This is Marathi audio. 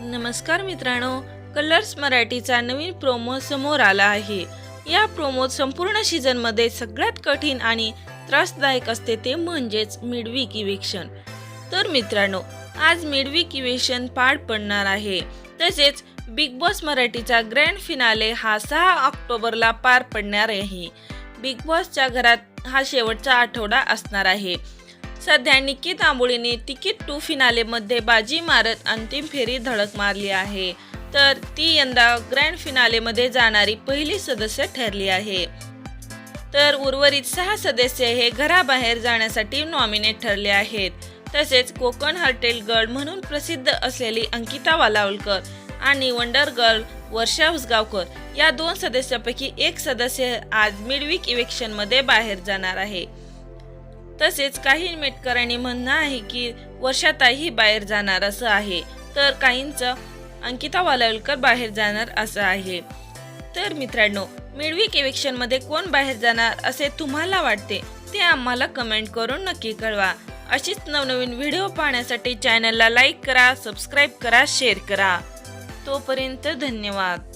नमस्कार मित्रांनो कलर्स मराठीचा नवीन प्रोमो समोर आला आहे. या प्रोमोत संपूर्ण सीझनमध्ये सगळ्यात कठीण आणि त्रासदायक असते ते म्हणजेच मिडवीक इवेक्शन तर मित्रांनो आज मिडवीक इवेक्शन पार पडणार आहे. तसेच बिग बॉस मराठीचा ग्रँड फिनाले हा सहा ऑक्टोबरला पार पडणार आहे. बिग बॉसच्या घरात हा शेवटचा आठवडा असणार आहे. सध्या निक्की तांबोळीने तिकीट टू फिनालेमध्ये बाजी मारत अंतिम फेरी धडक मारली आहे. तर ती यंदा ग्रँड फिनालेमध्ये जाणारी पहिली सदस्य ठरली आहे. तर उर्वरित सहा सदस्य हे घराबाहेर जाण्यासाठी नॉमिनेट ठरले आहेत. तसेच कोकण हॉटेल गर्ल म्हणून प्रसिद्ध असलेली अंकिता वालावलकर आणि वंडर गर्ल वर्षा उसगावकर या दोन सदस्यापैकी एक सदस्य आज मिडवीक इलेक्शनमध्ये बाहेर जाणार आहे. तसेच काही मेटकरांनी म्हणणं आहे की वर्षाताही बाहेर जाणार असं आहे. तर काहींचं अंकिता वालावलकर बाहेर जाणार असं आहे. तर मित्रांनो मिडवीक इलेक्शनमध्ये कोण बाहेर जाणार असे तुम्हाला वाटते ते आम्हाला कमेंट करून नक्की कळवा. अशीच नवनवीन व्हिडिओ पाहण्यासाठी चॅनलला लाईक करा सबस्क्राईब करा शेअर करा. तोपर्यंत धन्यवाद.